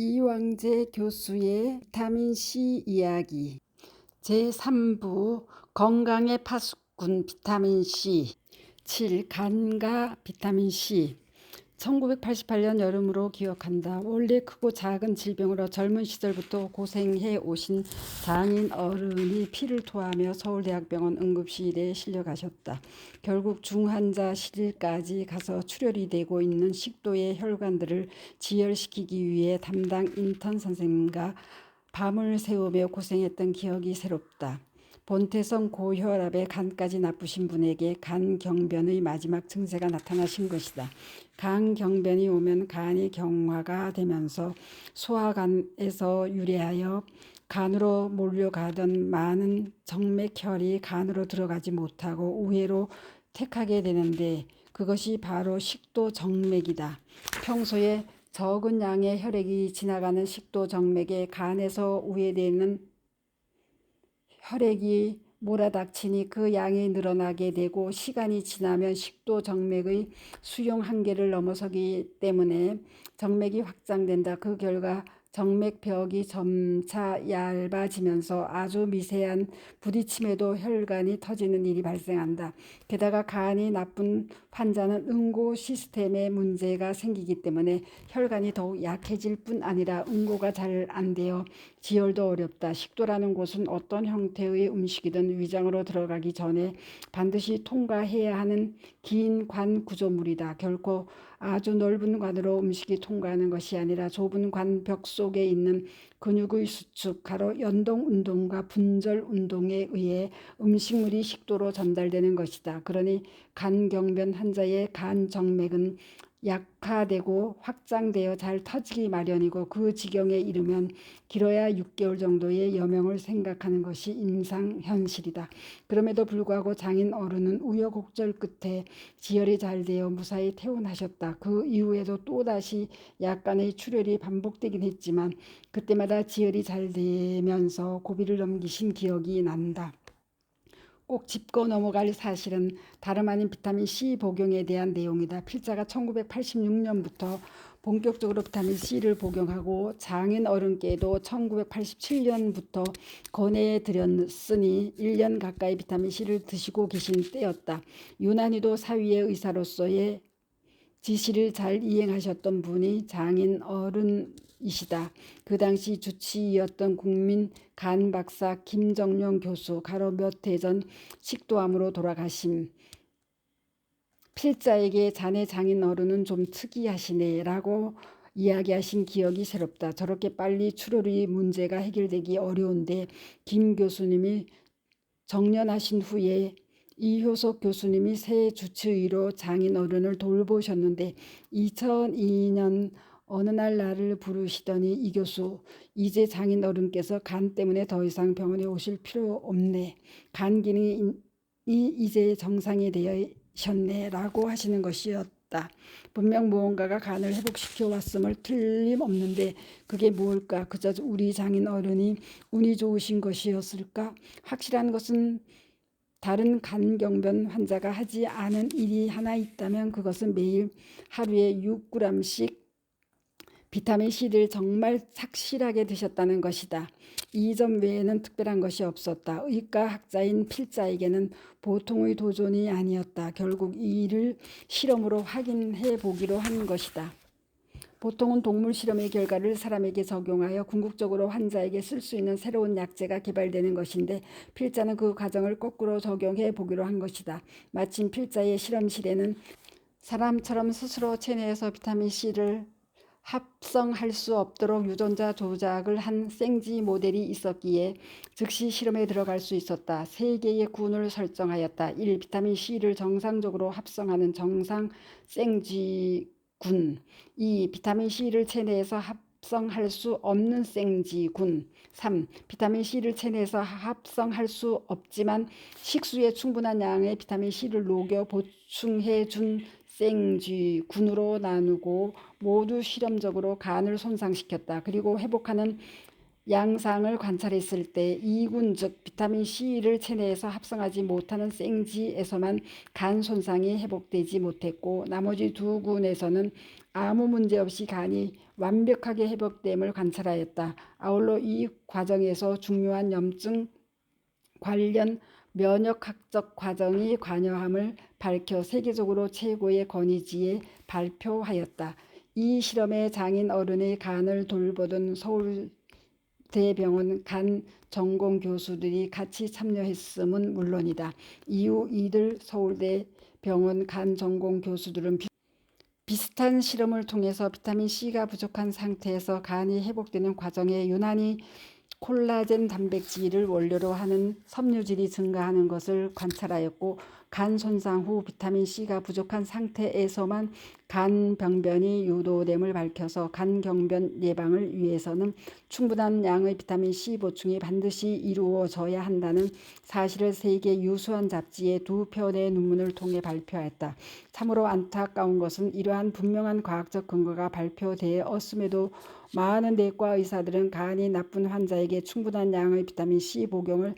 이왕재 교수의 비타민C 이야기 제3부 건강의 파수꾼 비타민C 7. 간과 비타민C 1988년 여름으로 기억한다. 원래 크고 작은 질병으로 젊은 시절부터 고생해 오신 장인 어른이 피를 토하며 서울대학병원 응급실에 실려가셨다. 결국 중환자실까지 가서 출혈이 되고 있는 식도의 혈관들을 지혈시키기 위해 담당 인턴 선생님과 밤을 새우며 고생했던 기억이 새롭다. 본태성 고혈압에 간까지 나쁘신 분에게 간경변의 마지막 증세가 나타나신 것이다. 간경변이 오면 간이 경화가 되면서 소화관에서 유래하여 간으로 몰려가던 많은 정맥혈이 간으로 들어가지 못하고 우회로 택하게 되는데 그것이 바로 식도 정맥이다. 평소에 적은 양의 혈액이 지나가는 식도 정맥에 간에서 우회되는 혈액이 몰아닥치니 그 양이 늘어나게 되고 시간이 지나면 식도 정맥의 수용 한계를 넘어서기 때문에 정맥이 확장된다. 그 결과 정맥벽이 점차 얇아지면서 아주 미세한 부딪힘에도 혈관이 터지는 일이 발생한다. 게다가 간이 나쁜 환자는 응고 시스템에 문제가 생기기 때문에 혈관이 더욱 약해질 뿐 아니라 응고가 잘 안 되어 지혈도 어렵다. 식도라는 곳은 어떤 형태의 음식이든 위장으로 들어가기 전에 반드시 통과해야 하는 긴 관 구조물이다. 결코 아주 넓은 관으로 음식이 통과하는 것이 아니라 좁은 관벽 속에 있는 근육의 수축, 가로 연동 운동과 분절 운동에 의해 음식물이 식도로 전달되는 것이다. 그러니 간경변 환자의 간 정맥은 약화되고 확장되어 잘 터지기 마련이고 그 지경에 이르면 길어야 6개월 정도의 여명을 생각하는 것이 임상 현실이다. 그럼에도 불구하고 장인 어른은 우여곡절 끝에 지혈이 잘 되어 무사히 퇴원하셨다. 그 이후에도 또다시 약간의 출혈이 반복되긴 했지만 그때마다 지혈이 잘 되면서 고비를 넘기신 기억이 난다. 꼭 짚고 넘어갈 사실은 다름 아닌 비타민 C 복용에 대한 내용이다. 필자가 1986년부터 본격적으로 비타민 C를 복용하고 장인 어른께도 1987년부터 권해 드렸으니 1년 가까이 비타민 C를 드시고 계신 때였다. 유난히도 사위의 의사로서의 지시를 잘 이행하셨던 분이 장인 어른 이시다. 그 당시 주치의였던 국민 간 박사 김정용 교수 가로 몇 해 전 식도암으로 돌아가심. 필자에게 자네 장인 어른은 좀 특이하시네 라고 이야기하신 기억이 새롭다. 저렇게 빨리 출혈이 문제가 해결되기 어려운데 김 교수님이 정년하신 후에 이효석 교수님이 새 주치의로 장인 어른을 돌보셨는데 2002년 어느 날 나를 부르시더니 이 교수 이제 장인 어른께서 간 때문에 더 이상 병원에 오실 필요 없네. 간 기능이 이제 정상이 되셨네 라고 하시는 것이었다. 분명 무언가가 간을 회복시켜 왔음을 틀림없는데 그게 무엇일까? 그저 우리 장인 어른이 운이 좋으신 것이었을까? 확실한 것은 다른 간경변 환자가 하지 않은 일이 하나 있다면 그것은 매일 하루에 6g씩 비타민 C를 정말 착실하게 드셨다는 것이다. 이 점 외에는 특별한 것이 없었다. 의과 학자인 필자에게는 보통의 도전이 아니었다. 결국 이 일을 실험으로 확인해 보기로 한 것이다. 보통은 동물 실험의 결과를 사람에게 적용하여 궁극적으로 환자에게 쓸 수 있는 새로운 약제가 개발되는 것인데 필자는 그 과정을 거꾸로 적용해 보기로 한 것이다. 마침 필자의 실험실에는 사람처럼 스스로 체내에서 비타민 C를 합성할 수 없도록 유전자 조작을 한 생쥐 모델이 있었기에 즉시 실험에 들어갈 수 있었다. 세 개의 군을 설정하였다. 1. 비타민 C를 정상적으로 합성하는 정상 생쥐 군, 이 비타민 C를 체내에서 합 성할 수 없는 생지군, 3. 비타민 C를 체내에서 합성할 수 없지만 식수에 충분한 양의 비타민 C를 녹여 보충해 준 생쥐군으로 나누고 모두 실험적으로 간을 손상시켰다. 그리고 회복하는 양상을 관찰했을 때 2군 즉 비타민 C를 체내에서 합성하지 못하는 생지에서만 간 손상이 회복되지 못했고 나머지 두 군에서는 아무 문제 없이 간이 완벽하게 회복됨을 관찰하였다. 아울러 이 과정에서 중요한 염증 관련 면역학적 과정이 관여함을 밝혀 세계적으로 최고의 권위지에 발표하였다. 이 실험에 장인 어른의 간을 돌보던 서울 대병원 간 전공 교수들이 같이 참여했음은 물론이다. 이후 이들 서울대 병원 간 전공 교수들은 비, 비슷한 실험을 통해서 비타민 C가 부족한 상태에서 간이 회복되는 과정에 유난히 콜라겐 단백질을 원료로 하는 섬유질이 증가하는 것을 관찰하였고 간 손상 후 비타민 C가 부족한 상태에서만 간 병변이 유도됨을 밝혀서 간 경변 예방을 위해서는 충분한 양의 비타민 C 보충이 반드시 이루어져야 한다는 사실을 세계 유수한 잡지의 두 편의 논문을 통해 발표하였다. 참으로 안타까운 것은 이러한 분명한 과학적 근거가 발표되었음에도 많은 내과 의사들은 간이 나쁜 환자에게 충분한 양의 비타민 C 복용을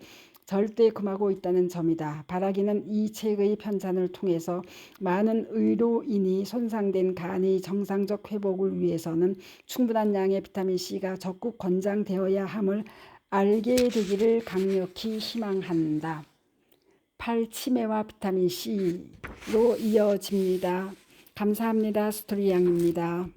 절대 금하고 있다는 점이다. 바라기는 이 책의 편찬을 통해서 많은 의료인이 손상된 간의 정상적 회복을 위해서는 충분한 양의 비타민 C가 적극 권장되어야 함을 알게 되기를 강력히 희망한다. 8. 치매와 비타민 C로 이어집니다. 감사합니다. 스토리 양입니다.